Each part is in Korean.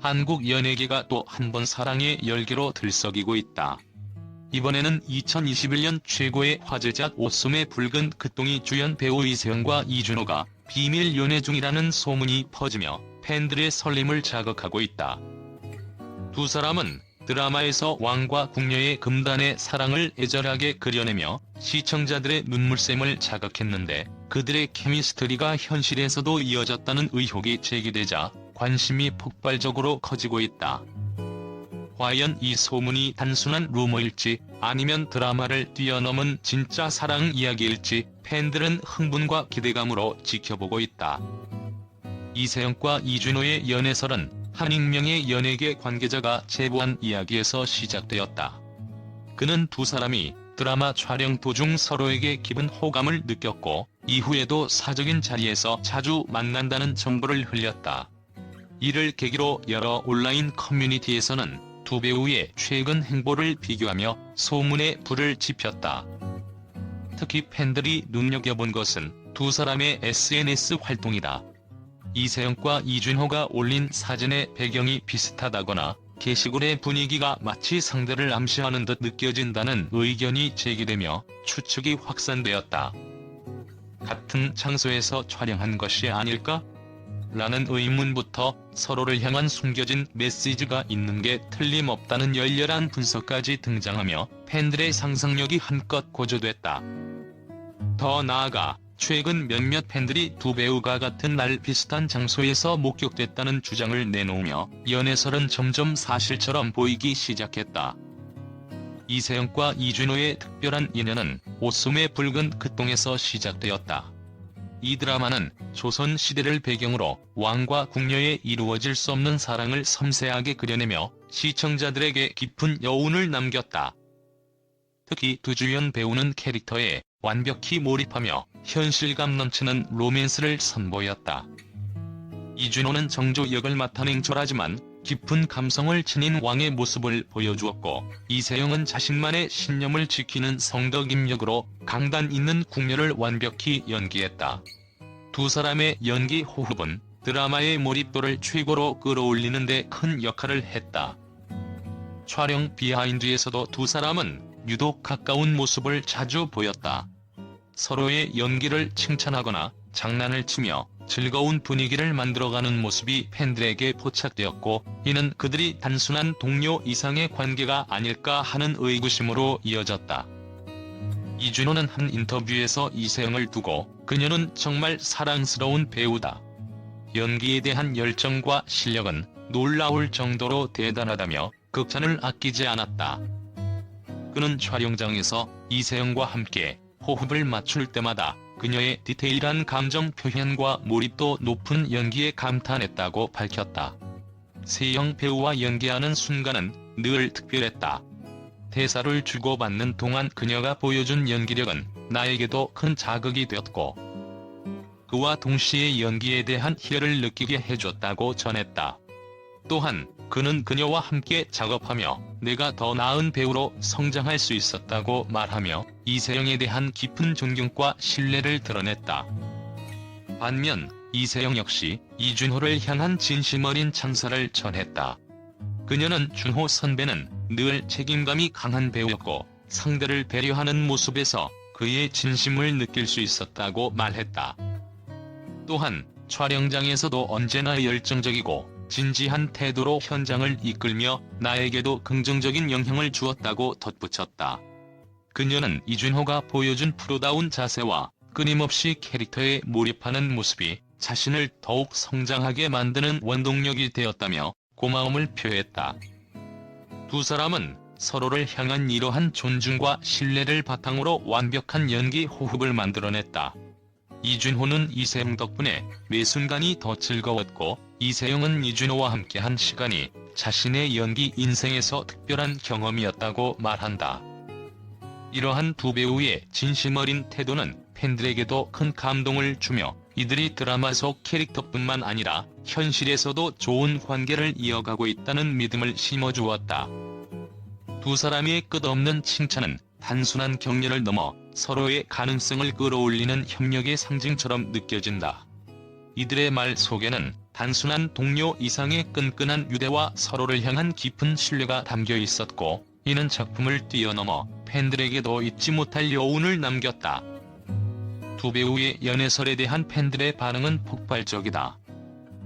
한국 연예계가 또 한 번 사랑의 열기로 들썩이고 있다. 이번에는 2021년 최고의 화제작 옷소매 붉은 그똥이 주연 배우 이세영과 이준호가 비밀 연애 중이라는 소문이 퍼지며 팬들의 설렘을 자극하고 있다. 두 사람은 드라마에서 왕과 궁녀의 금단의 사랑을 애절하게 그려내며 시청자들의 눈물샘을 자극했는데 그들의 케미스트리가 현실에서도 이어졌다는 의혹이 제기되자 관심이 폭발적으로 커지고 있다. 과연 이 소문이 단순한 루머일지 아니면 드라마를 뛰어넘은 진짜 사랑 이야기일지 팬들은 흥분과 기대감으로 지켜보고 있다. 이세영과 이준호의 연애설은 한 익명의 연예계 관계자가 제보한 이야기에서 시작되었다. 그는 두 사람이 드라마 촬영 도중 서로에게 깊은 호감을 느꼈고 이후에도 사적인 자리에서 자주 만난다는 정보를 흘렸다. 이를 계기로 여러 온라인 커뮤니티에서는 두 배우의 최근 행보를 비교하며 소문에 불을 지폈다. 특히 팬들이 눈여겨본 것은 두 사람의 SNS 활동이다. 이세영과 이준호가 올린 사진의 배경이 비슷하다거나 게시글의 분위기가 마치 상대를 암시하는 듯 느껴진다는 의견이 제기되며 추측이 확산되었다. 같은 장소에서 촬영한 것이 아닐까? 라는 의문부터 서로를 향한 숨겨진 메시지가 있는 게 틀림없다는 열렬한 분석까지 등장하며 팬들의 상상력이 한껏 고조됐다. 더 나아가 최근 몇몇 팬들이 두 배우가 같은 날 비슷한 장소에서 목격됐다는 주장을 내놓으며 연애설은 점점 사실처럼 보이기 시작했다. 이세영과 이준호의 특별한 인연은 옷소매 붉은 그똥에서 시작되었다. 이 드라마는 조선 시대를 배경으로 왕과 궁녀의 이루어질 수 없는 사랑을 섬세하게 그려내며 시청자들에게 깊은 여운을 남겼다. 특히 두 주연 배우는 캐릭터에 완벽히 몰입하며 현실감 넘치는 로맨스를 선보였다. 이준호는 정조 역을 맡아 냉철하지만 깊은 감성을 지닌 왕의 모습을 보여주었고 이세영은 자신만의 신념을 지키는 성덕임 역으로 강단 있는 궁녀를 완벽히 연기했다. 두 사람의 연기 호흡은 드라마의 몰입도를 최고로 끌어올리는 데 큰 역할을 했다. 촬영 비하인드에서도 두 사람은 유독 가까운 모습을 자주 보였다. 서로의 연기를 칭찬하거나 장난을 치며 즐거운 분위기를 만들어가는 모습이 팬들에게 포착되었고 이는 그들이 단순한 동료 이상의 관계가 아닐까 하는 의구심으로 이어졌다. 이준호는 한 인터뷰에서 이세영을 두고 그녀는 정말 사랑스러운 배우다. 연기에 대한 열정과 실력은 놀라울 정도로 대단하다며 극찬을 아끼지 않았다. 그는 촬영장에서 이세영과 함께 호흡을 맞출 때마다 그녀의 디테일한 감정 표현과 몰입도 높은 연기에 감탄했다고 밝혔다. 세영 배우와 연기하는 순간은 늘 특별했다. 대사를 주고받는 동안 그녀가 보여준 연기력은 나에게도 큰 자극이 되었고 그와 동시에 연기에 대한 희열을 느끼게 해줬다고 전했다. 또한 그는 그녀와 함께 작업하며 내가 더 나은 배우로 성장할 수 있었다고 말하며 이세영에 대한 깊은 존경과 신뢰를 드러냈다. 반면 이세영 역시 이준호를 향한 진심 어린 찬사를 전했다. 그녀는 준호 선배는 늘 책임감이 강한 배우였고 상대를 배려하는 모습에서 그의 진심을 느낄 수 있었다고 말했다. 또한 촬영장에서도 언제나 열정적이고 진지한 태도로 현장을 이끌며 나에게도 긍정적인 영향을 주었다고 덧붙였다. 그녀는 이준호가 보여준 프로다운 자세와 끊임없이 캐릭터에 몰입하는 모습이 자신을 더욱 성장하게 만드는 원동력이 되었다며 고마움을 표했다. 두 사람은 서로를 향한 이러한 존중과 신뢰를 바탕으로 완벽한 연기 호흡을 만들어냈다. 이준호는 이세영 덕분에 매 순간이 더 즐거웠고 이세영은 이준호와 함께한 시간이 자신의 연기 인생에서 특별한 경험이었다고 말한다. 이러한 두 배우의 진심 어린 태도는 팬들에게도 큰 감동을 주며 이들이 드라마 속 캐릭터뿐만 아니라 현실에서도 좋은 관계를 이어가고 있다는 믿음을 심어주었다. 두 사람의 끝없는 칭찬은 단순한 격려를 넘어 서로의 가능성을 끌어올리는 협력의 상징처럼 느껴진다. 이들의 말 속에는 단순한 동료 이상의 끈끈한 유대와 서로를 향한 깊은 신뢰가 담겨 있었고, 이는 작품을 뛰어넘어 팬들에게도 잊지 못할 여운을 남겼다. 두 배우의 연애설에 대한 팬들의 반응은 폭발적이다.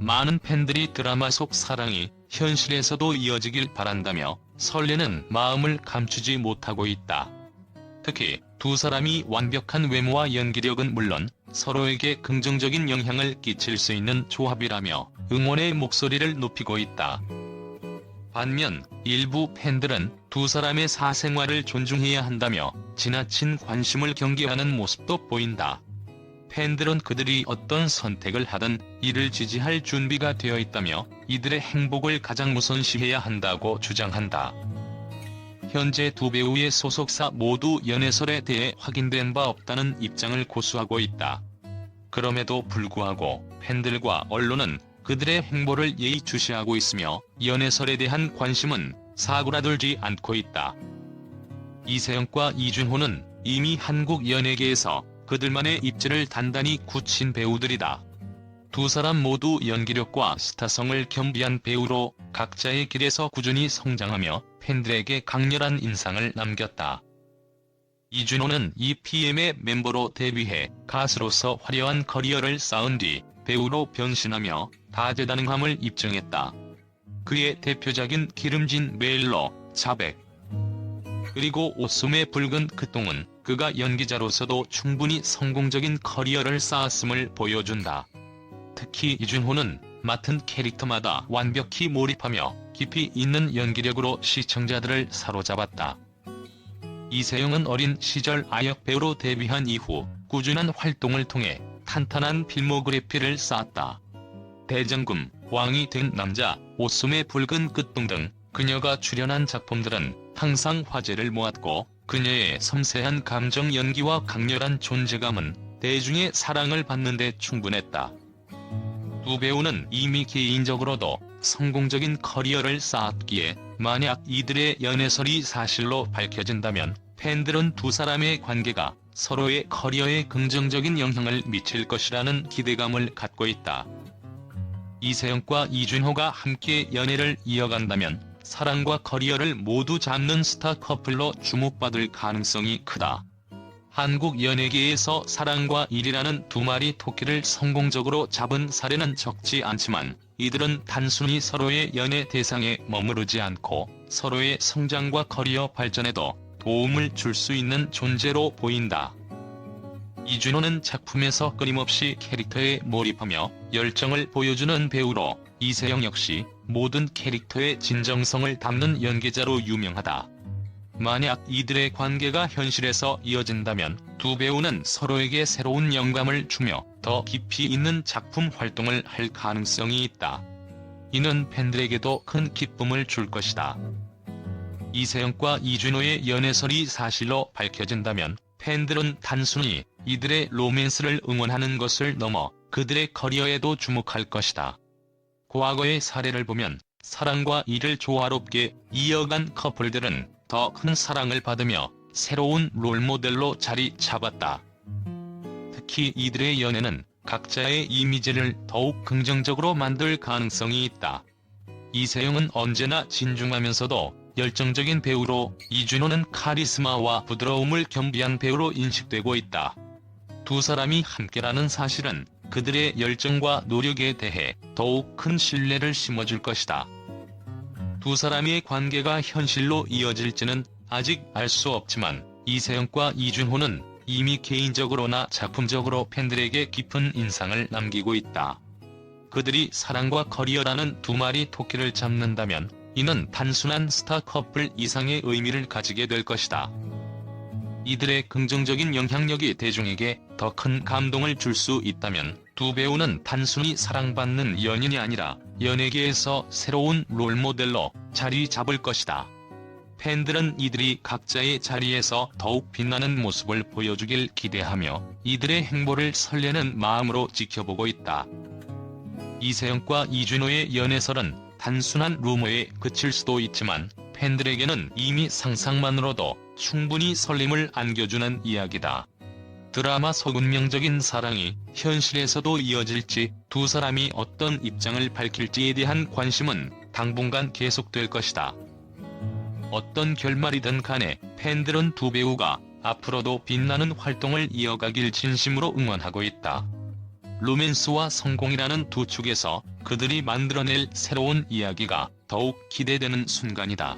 많은 팬들이 드라마 속 사랑이 현실에서도 이어지길 바란다며 설레는 마음을 감추지 못하고 있다. 특히 두 사람이 완벽한 외모와 연기력은 물론 서로에게 긍정적인 영향을 끼칠 수 있는 조합이라며 응원의 목소리를 높이고 있다. 반면 일부 팬들은 두 사람의 사생활을 존중해야 한다며 지나친 관심을 경계하는 모습도 보인다. 팬들은 그들이 어떤 선택을 하든 이를 지지할 준비가 되어 있다며 이들의 행복을 가장 우선시해야 한다고 주장한다. 현재 두 배우의 소속사 모두 연애설에 대해 확인된 바 없다는 입장을 고수하고 있다. 그럼에도 불구하고 팬들과 언론은 그들의 행보를 예의주시하고 있으며 연애설에 대한 관심은 사그라들지 않고 있다. 이세영과 이준호는 이미 한국 연예계에서 그들만의 입지를 단단히 굳힌 배우들이다. 두 사람 모두 연기력과 스타성을 겸비한 배우로 각자의 길에서 꾸준히 성장하며 팬들에게 강렬한 인상을 남겼다. 이준호는 EPM의 멤버로 데뷔해 가수로서 화려한 커리어를 쌓은 뒤 배우로 변신하며 다재다능함을 입증했다. 그의 대표작인 기름진 메일러, 자백, 그리고 옷소매 붉은 그똥은 그가 연기자로서도 충분히 성공적인 커리어를 쌓았음을 보여준다. 특히 이준호는 맡은 캐릭터마다 완벽히 몰입하며 깊이 있는 연기력으로 시청자들을 사로잡았다. 이세영은 어린 시절 아역 배우로 데뷔한 이후 꾸준한 활동을 통해 탄탄한 필모그래피를 쌓았다. 대장금, 왕이 된 남자, 옷소매 붉은 끝동 등 그녀가 출연한 작품들은 항상 화제를 모았고 그녀의 섬세한 감정 연기와 강렬한 존재감은 대중의 사랑을 받는 데 충분했다. 두 배우는 이미 개인적으로도 성공적인 커리어를 쌓았기에 만약 이들의 연애설이 사실로 밝혀진다면 팬들은 두 사람의 관계가 서로의 커리어에 긍정적인 영향을 미칠 것이라는 기대감을 갖고 있다. 이세영과 이준호가 함께 연애를 이어간다면 사랑과 커리어를 모두 잡는 스타 커플로 주목받을 가능성이 크다. 한국 연예계에서 사랑과 일이라는 두 마리 토끼를 성공적으로 잡은 사례는 적지 않지만 이들은 단순히 서로의 연애 대상에 머무르지 않고 서로의 성장과 커리어 발전에도 도움을 줄 수 있는 존재로 보인다. 이준호는 작품에서 끊임없이 캐릭터에 몰입하며 열정을 보여주는 배우로 이세영 역시 모든 캐릭터의 진정성을 담는 연기자로 유명하다. 만약 이들의 관계가 현실에서 이어진다면 두 배우는 서로에게 새로운 영감을 주며 더 깊이 있는 작품 활동을 할 가능성이 있다. 이는 팬들에게도 큰 기쁨을 줄 것이다. 이세영과 이준호의 연애설이 사실로 밝혀진다면 팬들은 단순히 이들의 로맨스를 응원하는 것을 넘어 그들의 커리어에도 주목할 것이다. 과거의 사례를 보면 사랑과 일을 조화롭게 이어간 커플들은 더 큰 사랑을 받으며 새로운 롤모델로 자리 잡았다. 특히 이들의 연애는 각자의 이미지를 더욱 긍정적으로 만들 가능성이 있다. 이세영은 언제나 진중하면서도 열정적인 배우로 이준호는 카리스마와 부드러움을 겸비한 배우로 인식되고 있다. 두 사람이 함께라는 사실은 그들의 열정과 노력에 대해 더욱 큰 신뢰를 심어줄 것이다. 두 사람의 관계가 현실로 이어질지는 아직 알 수 없지만 이세영과 이준호는 이미 개인적으로나 작품적으로 팬들에게 깊은 인상을 남기고 있다. 그들이 사랑과 커리어라는 두 마리 토끼를 잡는다면 이는 단순한 스타 커플 이상의 의미를 가지게 될 것이다. 이들의 긍정적인 영향력이 대중에게 더 큰 감동을 줄 수 있다면 두 배우는 단순히 사랑받는 연인이 아니라 연예계에서 새로운 롤모델로 자리 잡을 것이다. 팬들은 이들이 각자의 자리에서 더욱 빛나는 모습을 보여주길 기대하며 이들의 행보를 설레는 마음으로 지켜보고 있다. 이세영과 이준호의 연애설은 단순한 루머에 그칠 수도 있지만 팬들에게는 이미 상상만으로도 충분히 설렘을 안겨주는 이야기다. 드라마 속 운명적인 사랑이 현실에서도 이어질지 두 사람이 어떤 입장을 밝힐지에 대한 관심은 당분간 계속될 것이다. 어떤 결말이든 간에 팬들은 두 배우가 앞으로도 빛나는 활동을 이어가길 진심으로 응원하고 있다. 로맨스와 성공이라는 두 축에서 그들이 만들어낼 새로운 이야기가 더욱 기대되는 순간이다.